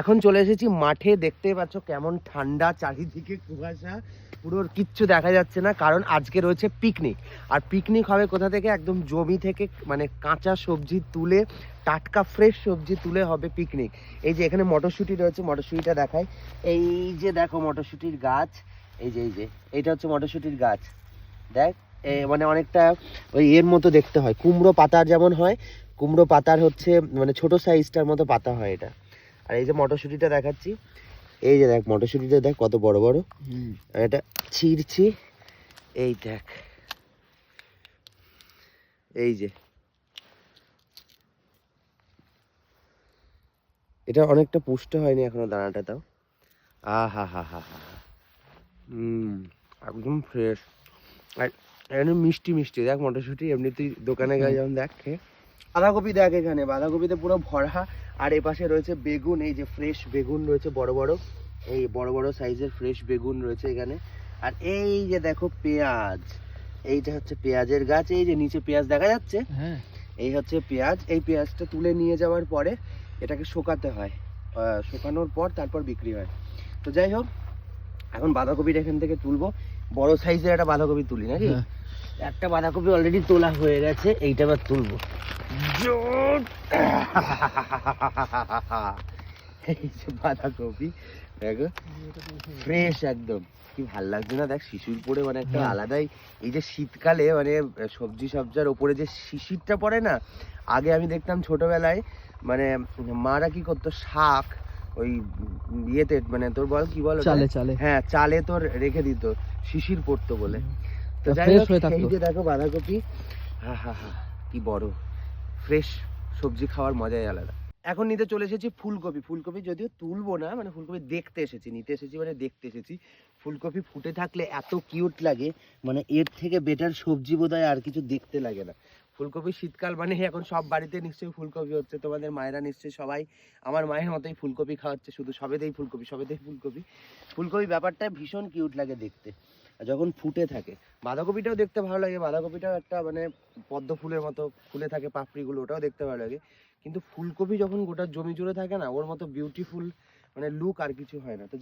এখন চলে এসেছি মাঠে। দেখতেই পাচ্ছ কেমন ঠান্ডা, চারিদিকে কুয়াশা। পুরো কিচ্ছু দেখা যাচ্ছে না, কারণ আজকে রয়েছে পিকনিক আর পিকনিক হবে কোথা থেকে? একদম জমি থেকে মানে কাঁচা সবজি তুলে, টাটকা ফ্রেশ সবজি তুলে হবে পিকনিক এই যে এখানে মটরশুঁটি রয়েছে, মটরশুঁটিটা দেখায় এই যে দেখো মটরশুঁটির গাছ। এই যে এই যে, এইটা হচ্ছে মটরশুঁটির গাছ। দেখ মানে অনেকটা ওই এর মতো দেখতে হয়। কুমড়ো পাতার যেমন হয়, কুমড়ো পাতার হচ্ছে মানে ছোট সাইজটার মতো পাতা হয় এটা। আর এই যে মটরশুঁটিটা দেখাচ্ছি। এই যে দেখ মটরশুঁটিটা দেখ কত বড় বড়। আর এটা ছিঁড়ছি। এই দেখ। এই যে। এটা অনেকটা পুষ্ট হয়নি এখনও দানাটা তাও। আ হা হা হা হা। হুম একদম ফ্রেশ আর এখানে মিষ্টি মিষ্টি। দেখ মটরশুঁটি এমনিতেই দোকানে গেলে যেমন দেখ খেয়ে। বাঁধাকপি দেখ এখানে। বাঁধাকপিতে পুরো ভরা। আর এপাশে রয়েছে বেগুন এই যে ফ্রেশ বেগুন রয়েছে বড় বড়। এই বড় বড় সাইজের ফ্রেশ বেগুন রয়েছে এখানে। আর এই যে দেখো পেঁয়াজ এইটা হচ্ছে পেঁয়াজের গাছ এই যে নিচে পেঁয়াজ দেখা যাচ্ছে? হ্যাঁ। এই হচ্ছে পেঁয়াজ এই পেঁয়াজটা তুলে নিয়ে যাওয়ার পরে এটাকে শোকাতে হয়। আহ, শোকানোর পর তারপর বিক্রি হয়। তো যাই হোক এখন বাঁধাকপিটা এখান থেকে তুলবো। বড় সাইজের একটা বাঁধাকপি তুলি নাকি? হ্যাঁ। একটা বাঁধাকপি অলরেডি তোলা হয়ে গেছে এইটা এবার তুলবো! এই যে বাঁধাকপি দেখো ফ্রেশ একদম। কি ভালো লাগছে না? দেখ শিশির পরে মানে একটা। আলাদাই এই যে শীতকালে মানে সবজি সবজার ওপরে যে শিশিরটা পড়ে না? আগে আমি দেখতাম ছোটবেলায় মানে মারা কি করতো শাক ওই ইয়েতে মানে তোর বল কি বল চালে চালে। হ্যাঁ চালে তোর রেখে দিত শিশির পড়তো বলে। তো যাই হোক, দেখো বাঁধাকপি হা হা হা কি বড়। ফ্রেশ সবজি খাওয়ার মজাই আলাদা। এখন নিতে চলে এসেছি ফুলকপি। ফুলকপি যদিও তুলবো না মানে ফুলকপি দেখতে এসেছি, নিতে এসেছি মানে দেখতে এসেছি। ফুলকপি ফুটে থাকলে এত কিউট লাগে মানে এর থেকে বেটার সবজি বোধহয় আর কিছু দেখতে লাগে না। ফুলকপি শীতকাল মানে এখন সব বাড়িতে নিশ্চয়ই ফুলকপি হচ্ছে, তোমাদের মায়েরা নিশ্চয়ই সবাই আমার মায়ের মতোই ফুলকপি খাওয়াচ্ছে, শুধু সবেতেই ফুলকপি সবেতেই ফুলকপি। ফুলকপি ব্যাপারটা ভীষণ কিউট লাগে দেখতে। যখন ফুটে থাকে, বাঁধাকপিটাও দেখতে ভালো লাগে, বাঁধাকপিটাও একটা মানে পদ্ম ফুলের মতো ফুলে থাকে, পাপড়িগুলো ওটাও দেখতে ভালো লাগে। কিন্তু ফুলকপি যখন গোটা জমি জুড়ে থাকে না, ওর মতো বিউটিফুল মানে লুক আর কিছু হয় না। তো